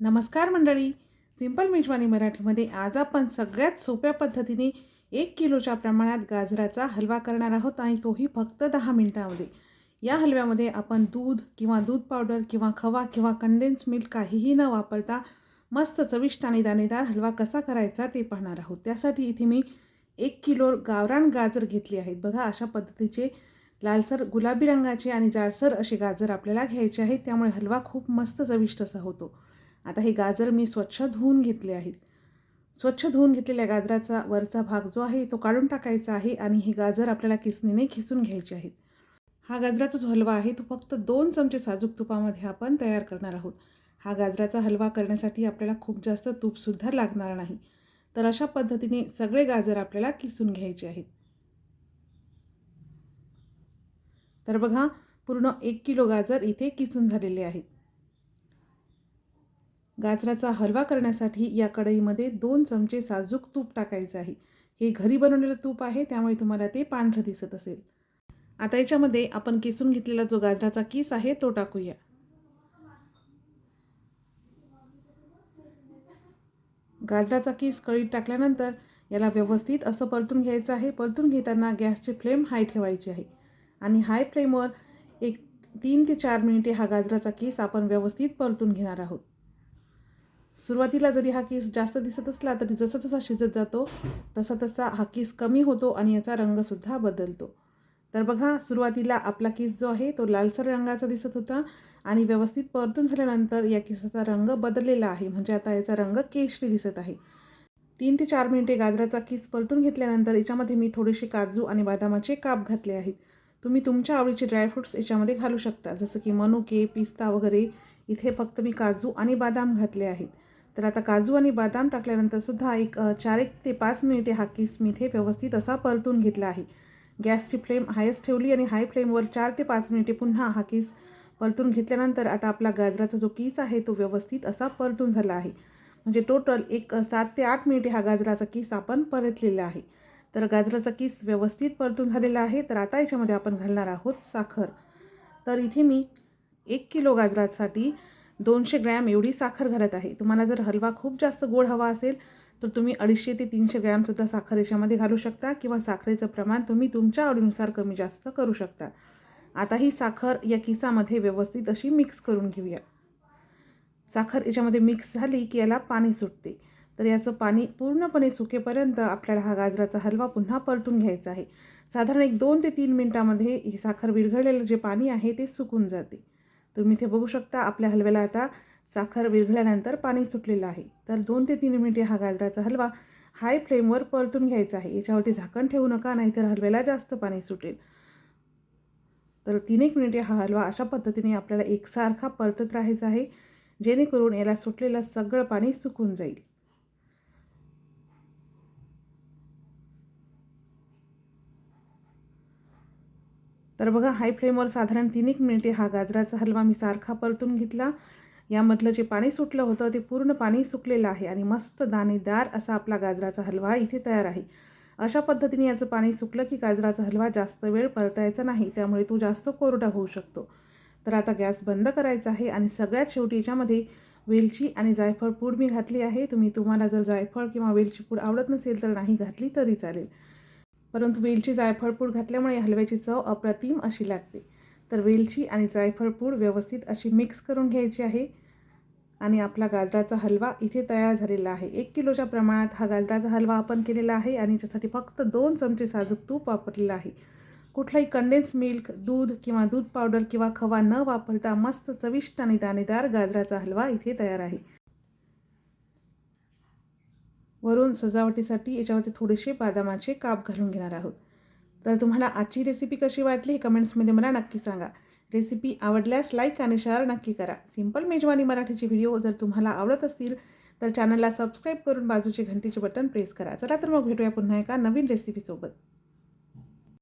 नमस्कार मंडळी. सिंपल मेजवानी मराठीमध्ये आज आपण सगळ्यात सोप्या पद्धतीने एक किलोच्या प्रमाणात गाजराचा हलवा करणार आहोत आणि तोही फक्त दहा मिनटामध्ये. या हलव्यामध्ये आपण दूध किंवा दूध पावडर किंवा खवा किंवा कंडेन्स मिल्क काहीही न वापरता मस्त चविष्ट आणि दाणेदार हलवा कसा करायचा ते पाहणार आहोत. त्यासाठी इथे मी एक किलो गावरान गाजर घेतली आहेत. बघा अशा पद्धतीचे लालसर गुलाबी रंगाचे आणि जाडसर असे गाजर आपल्याला घ्यायचे आहेत. त्यामुळे हलवा खूप मस्त चविष्ट असा होतो. आता हे गाजर मी स्वच्छ धुवून घेतले आहेत. स्वच्छ धुवून घेतलेल्या गाजराचा वरचा भाग जो आहे तो काढून टाकायचा आहे आणि हे गाजर आपल्याला किसणीने खिसून घ्यायचे आहेत. हा गाजराचा जो हलवा आहे तो फक्त दोन चमचे साजूक तुपामध्ये आपण तयार करणार आहोत. हा गाजराचा हलवा करण्यासाठी आपल्याला खूप जास्त तूपसुद्धा लागणार नाही. तर अशा पद्धतीने सगळे गाजर आपल्याला किसून घ्यायचे आहेत. तर बघा पूर्ण एक किलो गाजर इथे किसून झालेले आहेत. गाजराचा हलवा करण्यासाठी या कढईमध्ये दोन चमचे साजूक तूप टाकायचं आहे. हे घरी बनवलेलं तूप आहे त्यामुळे तुम्हाला ते पांढरं दिसत असेल. आता याच्यामध्ये आपण किसून घेतलेला जो गाजराचा किस आहे तो टाकूया. गाजराचा किस कळीत टाकल्यानंतर याला व्यवस्थित असं परतून घ्यायचं आहे. परतून घेताना गॅसची फ्लेम हाय ठेवायची आहे. आणि हाय फ्लेमवर एक तीन ते चार मिनिटे हा गाजराचा केस आपण व्यवस्थित परतून घेणार आहोत. सुरुवातीला जरी हा केस जास्त दिसत असला तरी जसा जसा शिजत जातो तसा तसा हा केस कमी होतो आणि याचा रंगसुद्धा बदलतो. तर बघा सुरुवातीला आपला केस जो आहे तो लालसर रंगाचा दिसत होता आणि व्यवस्थित परतून झाल्यानंतर या केसाचा रंग बदललेला आहे. म्हणजे आता याचा रंग केशरी दिसत आहे. तीन ते चार मिनिटे गाजराचा केस परतून घेतल्यानंतर याच्यामध्ये मी थोडेसे काजू आणि बदामाचे काप घातले आहेत. तुम्ही तुमच्या आवडीचे ड्रायफ्रूट्स याच्यामध्ये घालू शकता. जसं की मनुके पिस्ता वगैरे इथे फक्त मी काजू आणि बदाम घातले आहेत. तर आता काजू आणि बदाम टाकल्यानंतर सुद्धा एक चार एक ते पाच मिनिटे हा किस मी इथे व्यवस्थित असा परतून घेतला आहे. गॅसची फ्लेम हायेस्ट ठेवली आणि हाय फ्लेमवर चार ते पाच मिनिटे पुन्हा हा किस परतून घेतल्यानंतर आता आपला गाजराचा जो किस आहे तो व्यवस्थित असा परतून झाला आहे. म्हणजे टोटल एक सात ते आठ मिनिटे हा गाजराचा किस आपण परतलेला आहे. तर गाजराचा किस व्यवस्थित परतून झालेला आहे. तर आता याच्यामध्ये आपण घालणार आहोत साखर. तर इथे मी एक किलो गाजरासाठी दोनशे ग्रॅम एवढी साखर घालत आहे. तुम्हाला जर हलवा खूप जास्त गोड हवा असेल तर तुम्ही अडीचशे ते तीनशे ग्रॅमसुद्धा साखर याच्यामध्ये घालू शकता किंवा साखरेचं प्रमाण तुम्ही तुमच्या आवडीनुसार कमी जास्त करू शकता. आता ही साखर या किसामध्ये व्यवस्थित अशी मिक्स करून घेऊया. साखर याच्यामध्ये मिक्स झाली की याला पाणी सुटते. तर याचं पाणी पूर्णपणे सुकेपर्यंत आपल्याला हा गाजराचा हलवा पुन्हा परतून घ्यायचा आहे. साधारण एक दोन ते तीन मिनटामध्ये ही साखर विरघळलेलं जे पाणी आहे ते सुकून जाते. तुम्ही इथे बघू शकता आपल्या हलव्याला आता साखर विरघळल्यानंतर पाणी सुटलेलं आहे. तर दोन ते तीन मिनिटे हा गाजराचा हलवा हाय फ्लेमवर परतून घ्यायचा आहे. याच्यावरती झाकण ठेवू नका नाहीतर हलव्याला जास्त पाणी सुटेल. तर तीन एक मिनिटे हा हलवा अशा पद्धतीने आपल्याला एकसारखा परतत राहायचा आहे जेणेकरून याला सुटलेलं सगळं पाणी सुकून जाईल. तर बघा हाय फ्लेमवर साधारण तीन एक मिनिटे हा गाजराचा हलवा मी सारखा परतून घेतला. यामधलं जे पाणी सुटलं होतं ते पूर्ण पाणी सुकलेलं आहे आणि मस्त दाणेदार असा आपला गाजराचा हलवा इथे तयार आहे. अशा पद्धतीने याचं पाणी सुकलं की गाजराचा हलवा जास्त वेळ परतायचा नाही त्यामुळे तो जास्त कोरडा होऊ शकतो. तर आता गॅस बंद करायचा आहे आणि सगळ्यात शेवटी याच्यामध्ये वेलची आणि जायफळ पूड मी घातली आहे. तुम्ही तुम्हाला जर जायफळ किंवा वेलची पूड आवडत नसेल तर नाही घातली तरी चालेल. परंतु वेलची जायफळपूड घातल्यामुळे हलव्याची चव अप्रतिम अशी लागते. तर वेलची आणि जायफळपूड व्यवस्थित अशी मिक्स करून घ्यायची आहे. आणि आपला गाजराचा हलवा इथे तयार झालेला आहे. एक किलोच्या प्रमाणात हा गाजराचा हलवा आपण केलेला आहे आणि याच्यासाठी फक्त दोन चमचे साजूक तूप वापरलेलं आहे. कुठलाही कंडेन्स मिल्क दूध किंवा दूध पावडर किंवा खवा न वापरता मस्त चविष्ट आणि दाणेदार गाजराचा हलवा इथे तयार आहे. वरून सजावटीसाठी याच्यावरती थोडेसे बदामाचे काप घालून घेणार आहोत. तर तुम्हाला आजची रेसिपी कशी वाटली हे कमेंट्समध्ये मला नक्की सांगा. रेसिपी आवडल्यास लाईक आणि शेअर नक्की करा. सिंपल मेजवानी मराठीचे व्हिडिओ जर तुम्हाला आवडत असतील तर चॅनलला सबस्क्राईब करून बाजूचे घंटीचे बटन प्रेस करा. चला तर मग भेटूया पुन्हा एका नवीन रेसिपीसोबत